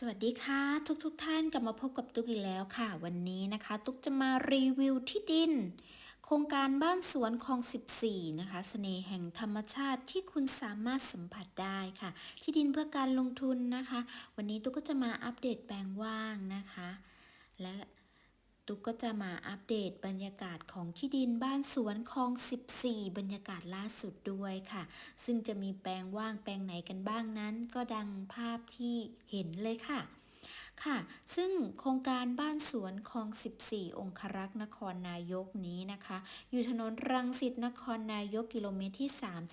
สวัสดีค่ะ ทุกทุกๆท่านกลับมาพบกับตุ๊กอีกแล้วค่ะ วันนี้นะคะ ตุ๊กจะมารีวิวที่ดิน โครงการบ้านสวนคลอง 14 นะคะเสน่ห์แห่งธรรมชาติที่คุณสามารถสัมผัสได้ค่ะ ที่ดินเพื่อการลงทุนนะคะ วันนี้ตุ๊กก็จะมาอัปเดตแปลงว่างนะคะ และ ตุ๊กก็จะมาอัปเดตบรรยากาศของที่ดินบ้านสวนคลอง 14 บรรยากาศล่าสุดด้วยค่ะ ซึ่งจะมีแปลงว่างแปลงไหนกันบ้างนั้น ก็ดังภาพที่เห็นเลยค่ะค่ะ ซึ่งโครงการบ้านสวนคลอง 14 องครักษ์นครนายกนี้นะคะ อยู่ถนนรังสิตนครนายกกิโลเมตรที่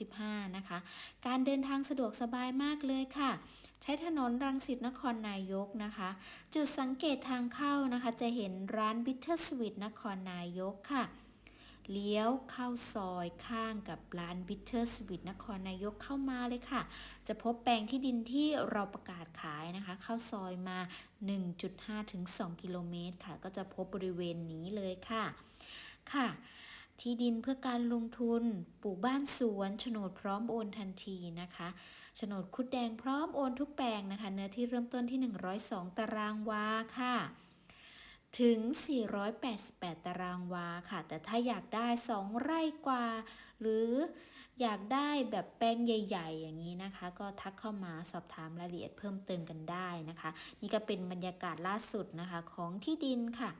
35 นะคะ การเดินทางสะดวกสบายมากเลยค่ะ ใช้ถนนรังสิตนครนายกนะคะ จุดสังเกตทางเข้านะคะ จะเห็นร้านบิทเทอร์สวีทนครนายกค่ะ เลี้ยวเข้าซอยข้างกับร้านบิทเทอร์สวีทนครนายกเข้ามาเลยค่ะ จะพบแปลงที่ดินที่เราประกาศขายนะคะ เข้าซอยมา 1.5ถึง2กิโลเมตรค่ะ ก็จะพบบริเวณนี้เลยค่ะค่ะ ที่ดินเพื่อการลงทุน ปลูกบ้านสวนโฉนดพร้อมโอนทันทีนะคะโฉนดคุดแดงพร้อมโอนทุกแปลงนะคะ เนื้อที่เริ่มต้นที่ 102 ตารางวาค่ะ ถึง 488 ตารางวาค่ะ แต่ถ้าอยากได้ 2 ไร่กว่า หรืออยากได้แบบแปลงใหญ่ ๆ อย่างนี้นะคะ ก็ทักเข้ามาสอบถามรายละเอียดเพิ่มเติมกันได้นะคะ นี่ก็เป็นบรรยากาศล่าสุดนะคะของที่ดินค่ะ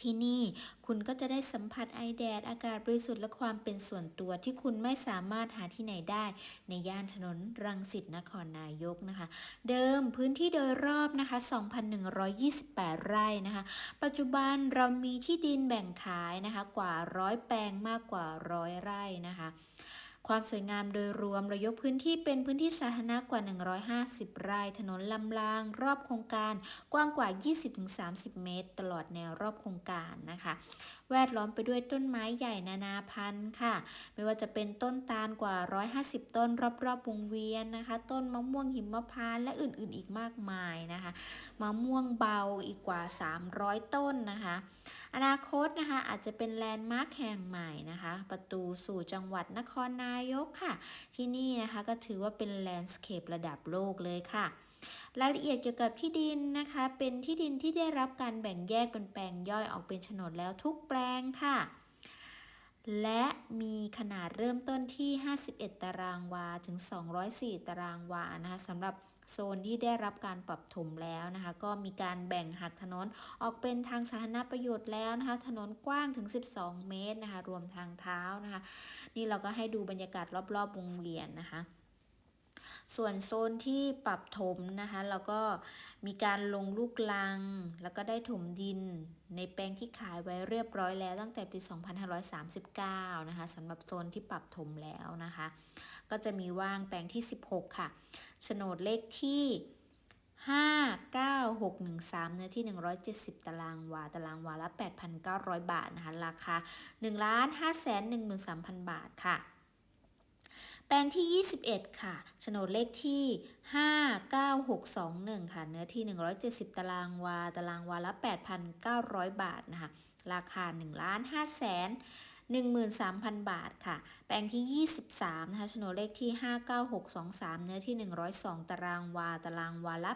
ที่นี่คุณก็จะได้สัมผัสไอแดด อากาศบริสุทธิ์และความเป็นส่วนตัวที่คุณไม่สามารถหาที่ไหนได้ ในย่านถนนรังสิตนครนายกนะคะ เดิมพื้นที่โดยรอบนะคะ 2,128 ไร่นะคะ ปัจจุบันเรามีที่ดินแบ่งขายนะคะ กว่าร้อยแปลงมากกว่าร้อยไร่นะคะ ความสวยงามโดยรวมเรายกพื้นที่เป็นพื้นที่สาธารณะกว่า 150 ไร่ถนนลำราง รอบโครงการกว้างกว่า 20-30 เมตร ตลอดแนวรอบโครงการนะคะ แวดล้อมไปด้วยต้นไม้ใหญ่นานาพันธุ์ค่ะ ไม่ว่าจะเป็นต้นตาลกว่า 150 ต้น รอบๆวงเวียนนะคะ ต้นมะม่วงหิมพานต์และอื่นๆ อีกมากมายนะคะมะม่วงเบาอีกกว่า 300 ต้นนะคะ อนาคตนะคะอาจจะเป็นแลนด์มาร์คแห่งใหม่นะคะ ประตูสู่จังหวัดนครนาายกค่ะ ที่นี่นะคะก็ถือว่าเป็นแลนด์สเคประดับโลกเลยค่ะรายละเอียดเกี่ยวกับที่ดินนะคะ เป็นที่ดินที่ได้รับการแบ่งแยกเป็นแปลงย่อยออกเป็นโฉนดแล้วทุกแปลงค่ะ และมีขนาดเริ่มต้นที่ 51 ตารางวา ถึง 204 ตารางวานะคะสำหรับ โซนที่ได้รับการปรับถมแล้วนะคะ ก็มีการแบ่งหักถนนออกเป็นทางสาธารณประโยชน์แล้วนะคะ ถนนกว้างถึง 12 เมตรนะคะ รวมทางเท้านะคะ นี่เราก็ให้ดูบรรยากาศรอบๆวงเวียนนะคะส่วนโซนที่ปรับถมนะคะเราก็มีการลงลูกลัง แล้วก็ได้ถมดินในแปลงที่ขายไว้เรียบร้อยแล้วตั้งแต่ปี 2539 นะคะสำหรับโซนที่ปรับถมแล้วนะคะ ก็จะมีว่างแปลงที่ 16 ค่ะโฉนดเลขที่ 59613 เนื้อที่ 170 ตารางวา ตารางวาละ 8,900 บาทนะคะ ราคา 1 5 1 3 0 0 0 บาทค่ะ แปลงที่ 21 ค่ะโฉนดเลขที่ 59621 ค่ะ เนื้อที่ 170 ตารางวา ตารางวาละ 8,900 บาทนะคะ ราคา 1 5 0 0 0 13,000 บาทค่ะ แปลงที่ 23 นะคะโฉนดเลขที่ 59623 เนื้อที่ 102 ตารางวา ตารางวาละ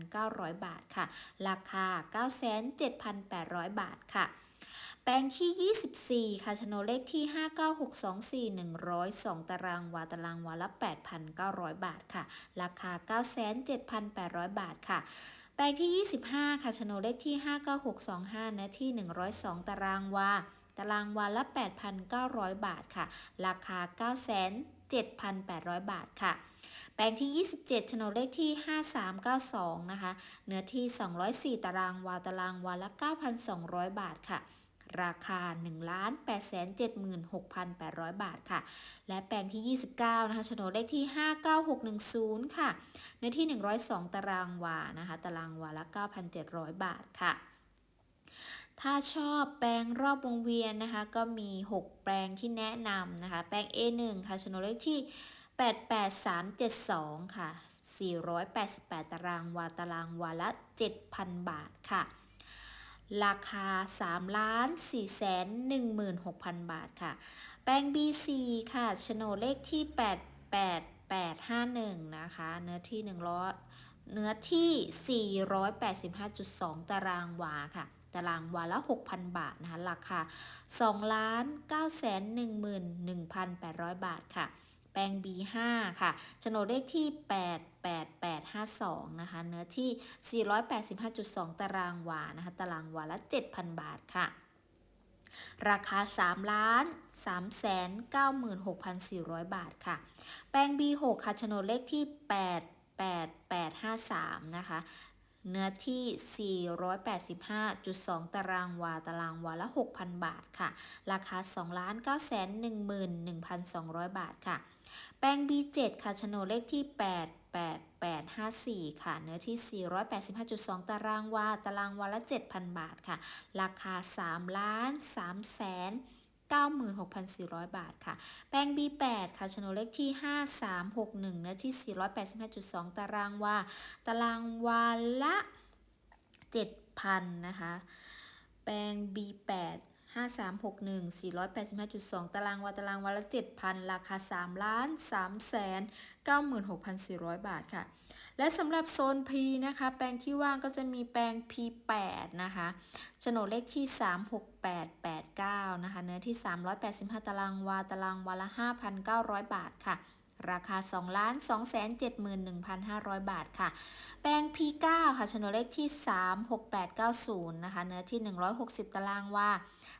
8,900 บาทค่ะ ราคา 97,800 บาทค่ะแปลงที่ 24 ค่ะโฉนดเลขที่ 59624 102 ตารางวา ตารางวาละ 8,900 บาทค่ะ ราคา 97,800 บาทค่ะ แปลงที่ 25 ค่ะโฉนดเลขที่ 59625นื้อที่ 102 ตารางวา ตารางวาละ 8,900 บาทค่ะ ราคา 97,800 บาทค่ะ แปลงที่ 27 โฉนดเลขที่ 5392 นะคะ เนื้อที่ 204 ตารางวา ตารางวาละ 9,200 บาทค่ะราคา 1,876,800 บาทค่ะ และแปลงที่ 29 นะคะโฉนดเลขที่ 59610 ค่ะ เนื้อที่ 102 ตารางวา นะคะ ตารางวาละ 9,700 บาทค่ะ ถ้าชอบแปลงรอบวงเวียนนะคะ ก็มี 6 แปลงที่แนะนำนะคะ แปลง A1 ค่ะโฉนเลขที่ 88372 ค่ะ 488 ตารางวาตารางวาละ 7,000 บาทค่ะ ราคา 3 ล้าน 4 แสน 16,000 บาทค่ะ แปลง B4 ค่ะโฉนเลขที่ 88851 นะคะ เนื้อที่ 100 เนื้อที่ 485.2 ตารางวาค่ะ ตารางวาละ 6,000 บาทนะคะราคา2 9 1 1 1,800 บาทค่ะแปลง B5 ค่ะโฉนดเลขที่ 88852 นะคะ เนื้อที่ 485.2 ตารางวา นะคะ ตารางวาละ 7,000 บาทค่ะ ราคา 3 ล้าน 396,400 บาทค่ะ แปลง B6 ค่ะโฉนดเลขที่ 88853 นะคะ เนื้อที่ 485.2 ตารางวา ตารางวาละ 6,000 บาทค่ะ ราคา 2,911,200 บาทค่ะ แปลง B7 ค่ะโฉนดเลขที่ 88854 ค่ะ เนื้อที่ 485.2 ตารางวา ตารางวาละ 7,000 บาทค่ะ ราคา 3 ล้าน3แสน 96,400 บาทค่ะ แปลง B8 ค่ะโฉนดเลขที่ 5361เนื้อที่ 485.2 ตารางวา ตารางวาละ 7,000 นะคะ แปลง B8 5361 485.2 ตารางวาตารางวาละ 7,000 ราคา3ล้าน3แสน96,400 บาทค่ะ และสำหรับโซน P นะคะ แปลงที่ว่างก็จะมีแปลง P8 นะคะโฉนดเลขที่ 36889 นะคะ เนื้อที่ 385 ตารางวา ตารางวาละ 5,900 บาทค่ะราคา 2 2 7 1 500 บาทค่ะ แปลง P9 ค่ะโฉนดเลขที่ 36890 นะคะ เนื้อที่ 160 ตารางวา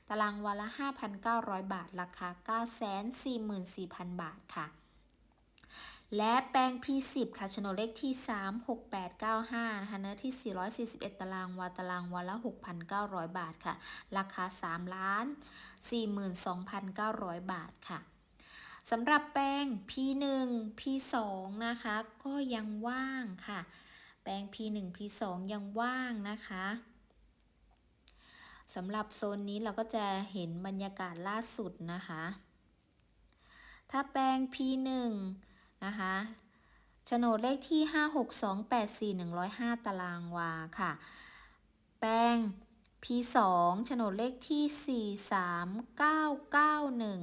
ตารางวาละ 5,900 บาท ราคา 944,000 บาทค่ะ และแปลง P10 ค่ะโฉนดเลขที่ 36895 นะคะเนื้อที่ 441 ตารางวาตารางวาละ 6,900 บาทค่ะ ราคา 3 ล้าน 42,900 บาทค่ะสำหรับแปลง P1 P2 นะคะ ก็ยังว่างค่ะ แปลง P1 P2 ยังว่างนะคะสำหรับโซนนี้เราก็จะเห็นบรรยากาศล่าสุดนะคะ ถ้าแปลง P1 นะคะโฉนดเลขที่ 56284 105 ตารางวาค่ะ แปลง P2 โฉนดเลขที่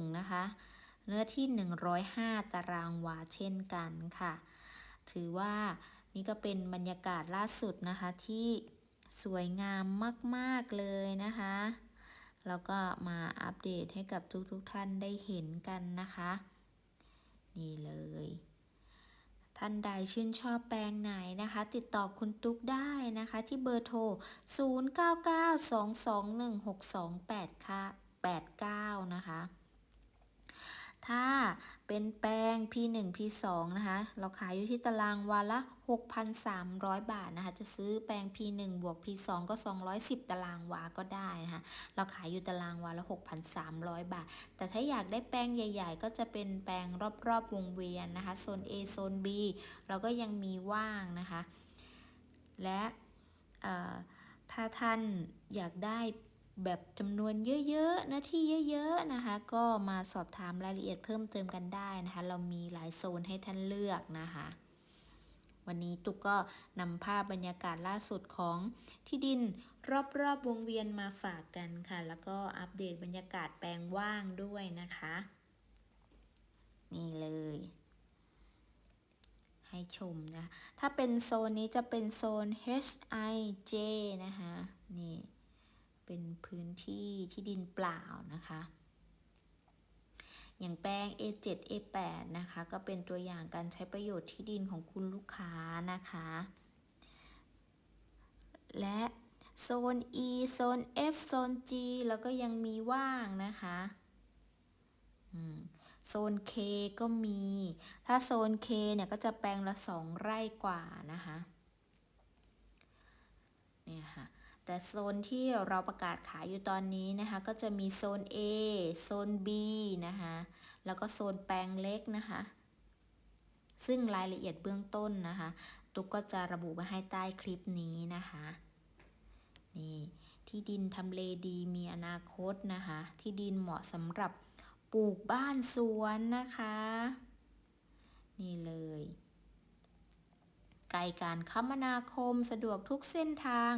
43991 นะคะ เนื้อที่ 105 ตารางวาเช่นกันค่ะ ถือว่านี่ก็เป็นบรรยากาศล่าสุดนะคะที่สวยงามมาก ๆ เลยนะคะ แล้วก็มาอัปเดตให้กับทุกๆทท่านได้เห็นกันนะคะ นี่เลย ท่านใดชื่นชอบแปลงไหนนะคะ ติดต่อคุณตุ๊กได้นะคะที่เบอร์โทร 0992216289นะคะ ถ้าเป็นแปลง P1 P2 นะคะ เราขายอยู่ที่ตารางวาละ 6,300 บาทนะคะ จะซื้อแปลง P1 บวก P2 ก็ 210 ตารางวาก็ได้นะคะ เราขายอยู่ตารางวาละ 6,300 บาท แต่ถ้าอยากได้แปลงใหญ่ ๆ ก็จะเป็นแปลงรอบๆวงเวียนนะคะ โซน A โซน B เราก็ยังมีว่างนะคะ และถ้าท่านอยากได้ แบบจำนวนเยอะๆนะที่เยอะๆนะคะ ก็มาสอบถามรายละเอียดเพิ่มเติมกันได้นะคะ เรามีหลายโซนให้ท่านเลือกนะคะ วันนี้ตุกก็นำภาพบรรยากาศล่าสุดของที่ดินรอบๆวงเวียนมาฝากกันค่ะ แล้วก็อัปเดตบรรยากาศแปลงว่างด้วยนะคะ นี่เลย ให้ชมนะ ถ้าเป็นโซนนี้จะเป็นโซน HIJ นะคะ นี่ เป็นพื้นที่ที่ดินเปล่านะคะ อย่างแปลง A7 A8 นะคะ ก็เป็นตัวอย่างการใช้ประโยชน์ที่ดินของคุณลูกค้านะคะ และโซน E โซน F โซน G แล้วก็ยังมีว่างนะคะโซน K ก็มี ถ้าโซน K เนี่ยก็จะแปลงละสองไร่กว่านะคะ เนี่ยค่ะ แต่โซนที่เราประกาศขายอยู่ตอนนี้นะคะ ก็จะมีโซน A โซน B นะคะ แล้วก็โซนแปลงเล็กนะคะ ซึ่งรายละเอียดเบื้องต้นนะคะ ตุ๊กก็จะระบุไว้ให้ใต้คลิปนี้นะคะ นี่ที่ดินทำเลดีมีอนาคตนะคะ ที่ดินเหมาะสำหรับปลูกบ้านสวนนะคะ นี่เลย ไกลการคมนาคมสะดวกทุกเส้นทาง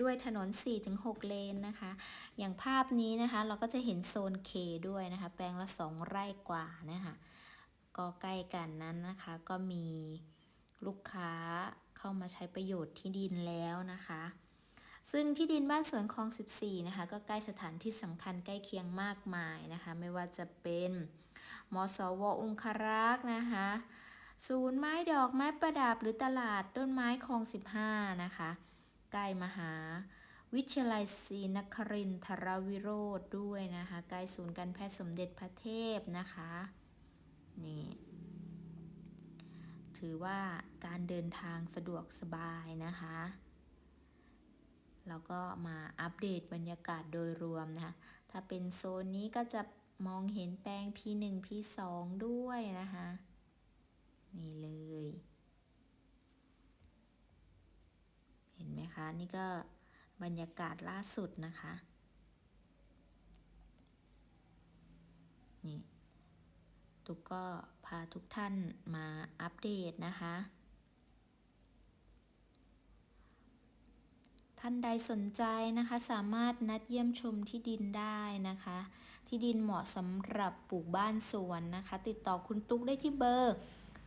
ด้วยถนน 4-6 เลนนะคะ อย่างภาพนี้นะคะเราก็จะเห็นโซนเคด้วยนะคะ แปลงละ 2 ไร่กว่านะคะก็ใกล้กันนั้นนะคะก็มีลูกค้าเข้ามาใช้ประโยชน์ที่ดินแล้วนะคะ ซึ่งที่ดินบ้านสวนคลอง 14 นะคะ ก็ใกล้สถานที่สำคัญใกล้เคียงมากมายนะคะ ไม่ว่าจะเป็นมสวองคารักษ์นะคะ ศูนย์ไม้ดอกไม้ประดับหรือตลาดต้นไม้คลอง 15 นะคะใกล้มหา วิทยาลัยศรีนครินทรวิโรธด้วยนะคะใกล้ศูนย์การแพทย์สมเด็จพระเทพนะคะนี่ถือว่าการเดินทางสะดวกสบายนะคะแล้วก็มาอัปเดตบรรยากาศโดยรวมนะคะ ถ้าเป็นโซนนี้ก็จะมองเห็นแปลง P1 P2 ด้วยนะคะ นี่เลย เห็นไหมคะ นี่ก็บรรยากาศล่าสุดนะคะ นี่ตุกก็พาทุกท่านมาอัปเดตนะคะ ท่านใดสนใจนะคะ สามารถนัดเยี่ยมชมที่ดินได้นะคะ ที่ดินเหมาะสำหรับปลูกบ้านสวนนะคะ ติดต่อคุณตุ๊กได้ที่เบอร์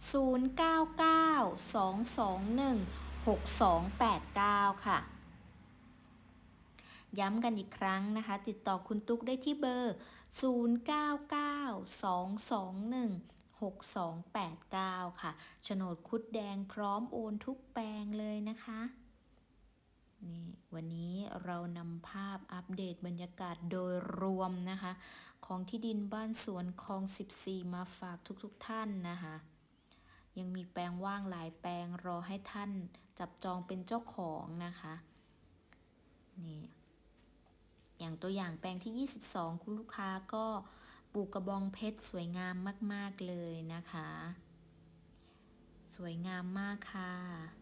0992216289 ค่ะ ย้ำกันอีกครั้งนะคะ ติดต่อคุณตุ๊กได้ที่เบอร์ 0992216289 ค่ะโฉนดคุดแดงพร้อมโอนทุกแปลงเลยนะคะนี่วันนี้เรานำภาพอัปเดตบรรยากาศโดยรวมนะคะ ของที่ดินบ้านสวนคลอง 14 มาฝากทุกๆทท่านนะคะ ยังมีแปลงว่างหลายแปลงรอให้ท่านจับจองเป็นเจ้าของนะคะ นี่ อย่างตัวอย่างแปลงที่ 22 คุณลูกค้าก็ปลูกกระบองเพชรสวยงามมาก ๆ เลยนะคะ สวยงามมากค่ะ